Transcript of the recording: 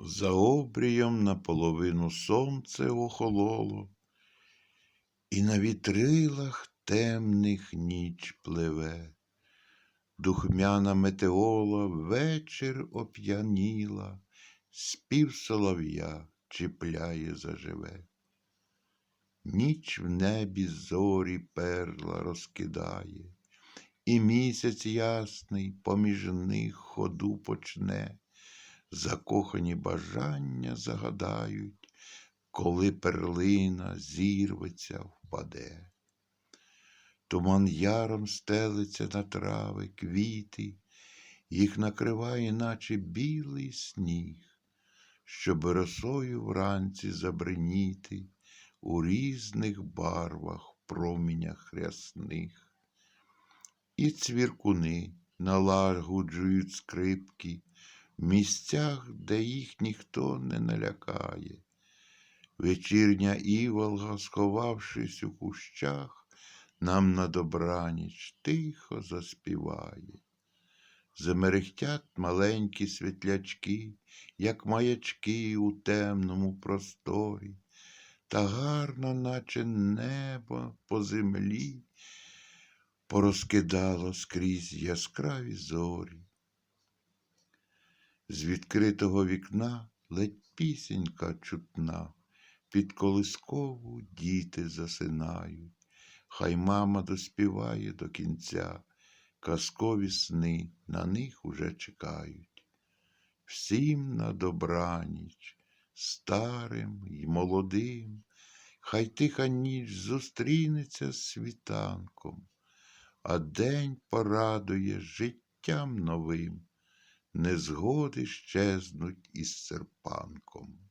За обрієм наполовину сонце охололо, і на вітрилах темних ніч пливе. Духмяна метеола вечір оп'яніла, спів солов'я чіпляє заживе. Ніч в небі зорі перла розкидає, і місяць ясний поміж них ходу почне, закохані бажання загадають, коли перлина зірветься, впаде. Туман яром стелиться на трави, квіти, їх накриває, наче білий сніг, щоб росою вранці забриніти у різних барвах, промінях рясних. І цвіркуни налагоджують скрипки місцях, де їх ніхто не налякає. Вечірня іволга, сховавшись у кущах, нам на добраніч тихо заспіває. Замерехтять маленькі світлячки, як маячки у темному просторі, та гарно, наче небо по землі, порозкидало скрізь яскраві зорі. З відкритого вікна ледь пісенька чутна, під колискову діти засинають. Хай мама доспіває до кінця, казкові сни на них уже чекають. Всім на добраніч, старим й молодим, хай тиха ніч зустрінеться з світанком, а день порадує життям новим, незгоди щезнуть із серпанком.